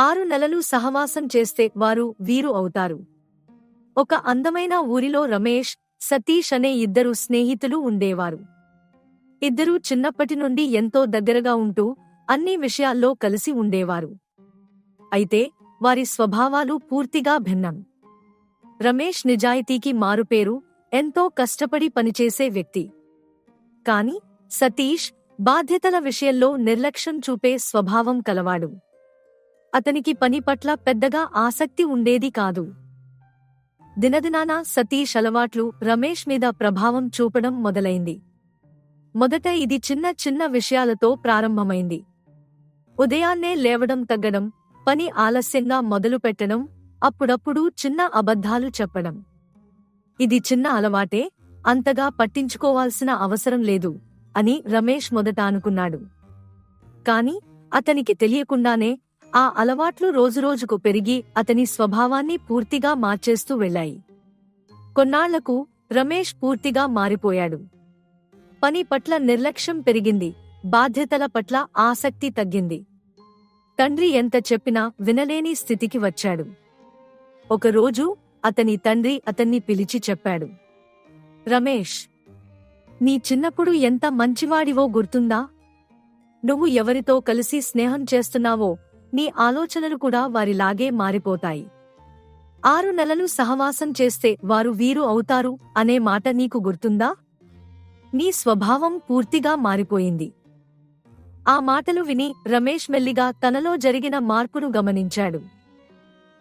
ఆరు నెలలు సహవాసం చేస్తే వారు వీరు అవుతారు. ఒక అందమైన ఊరిలో రమేష్ సతీష్ అనే ఇద్దరు స్నేహితులు ఉండేవారు. ఇద్దరూ చిన్నప్పటి నుండి ఎంతో దగ్గరగా ఉంటూ అన్ని విషయాల్లో కలిసి ఉండేవారు. అయితే వారి స్వభావాలు పూర్తిగా భిన్నం. రమేష్ నిజాయితీకి మారుపేరు ఎంతో కష్టపడి పనిచేసే వ్యక్తి. కాని సతీష్ బాధ్యతల విషయంలో నిర్లక్ష్యం చూపే స్వభావం కలవాడు. అతనికి పని పట్ల పెద్దగా ఆసక్తి ఉండేది కాదు. దినదినాన సతీష్ అలవాట్లు రమేష్ మీద ప్రభావం చూపడం మొదలైంది. మొదట ఇది చిన్న చిన్న విషయాలతో ప్రారంభమైంది. ఉదయాన్నే లేవడం తగ్గడం పని ఆలస్యంగా మొదలుపెట్టడం అప్పుడప్పుడు చిన్న అబద్ధాలు చెప్పడం. ఇది చిన్న అలవాటే అంతగా పట్టించుకోవాల్సిన అవసరం లేదు అని రమేష్ మొదట అనుకున్నాడు. కాని అతనికి తెలియకుండానే ఆ అలవాట్లు రోజురోజుకు పెరిగి అతని స్వభావాన్ని పూర్తిగా మార్చేస్తూ వెళ్ళాయి. కొన్నాళ్ళకు రమేష్ పూర్తిగా మారిపోయాడు. పని పట్ల నిర్లక్ష్యం పెరిగింది బాధ్యతల పట్ల ఆసక్తి తగ్గింది. తండ్రి ఎంత చెప్పినా వినలేని స్థితికి వచ్చాడు. ఒకరోజు అతని తండ్రి అతన్ని పిలిచి చెప్పాడు. రమేష్ నీ చిన్నప్పుడు ఎంత మంచివాడివో గుర్తుందా? నువ్వు ఎవరితో కలిసి స్నేహం చేస్తున్నావో నీ ఆలోచనలు కూడా వారిలాగే మారిపోతాయి. ఆరు నెలలు సహవాసం చేస్తే వారు వీరు అవుతారు అనే మాట నీకు గుర్తుందా? నీ స్వభావం పూర్తిగా మారిపోయింది. ఆ మాటలు విని రమేష్ మెల్లిగా తనలో జరిగిన మార్పును గమనించాడు.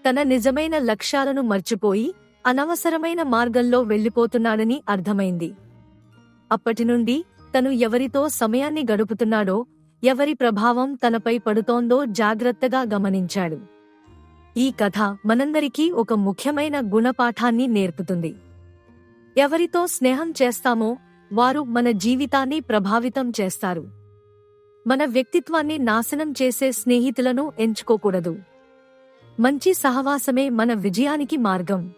తన నిజమైన లక్ష్యాలను మర్చిపోయి అనవసరమైన మార్గంలో వెళ్ళిపోతున్నాడని అర్థమైంది. అప్పటినుండి తను ఎవరితో సమయాన్ని గడుపుతున్నాడో ఎవరి ప్రభావం తనపై పడుతోందో జాగ్రత్తగా గమనించాడు. ఈ కథ మనందరికీ ఒక ముఖ్యమైన గుణపాఠాన్ని నేర్పుతుంది. ఎవరితో స్నేహం చేస్తామో వారు మన జీవితాన్ని ప్రభావితం చేస్తారు. మన వ్యక్తిత్వాన్ని నాశనం చేసే స్నేహితులను ఎంచుకోకూడదు. మంచి సహవాసమే మన విజయానికి మార్గం.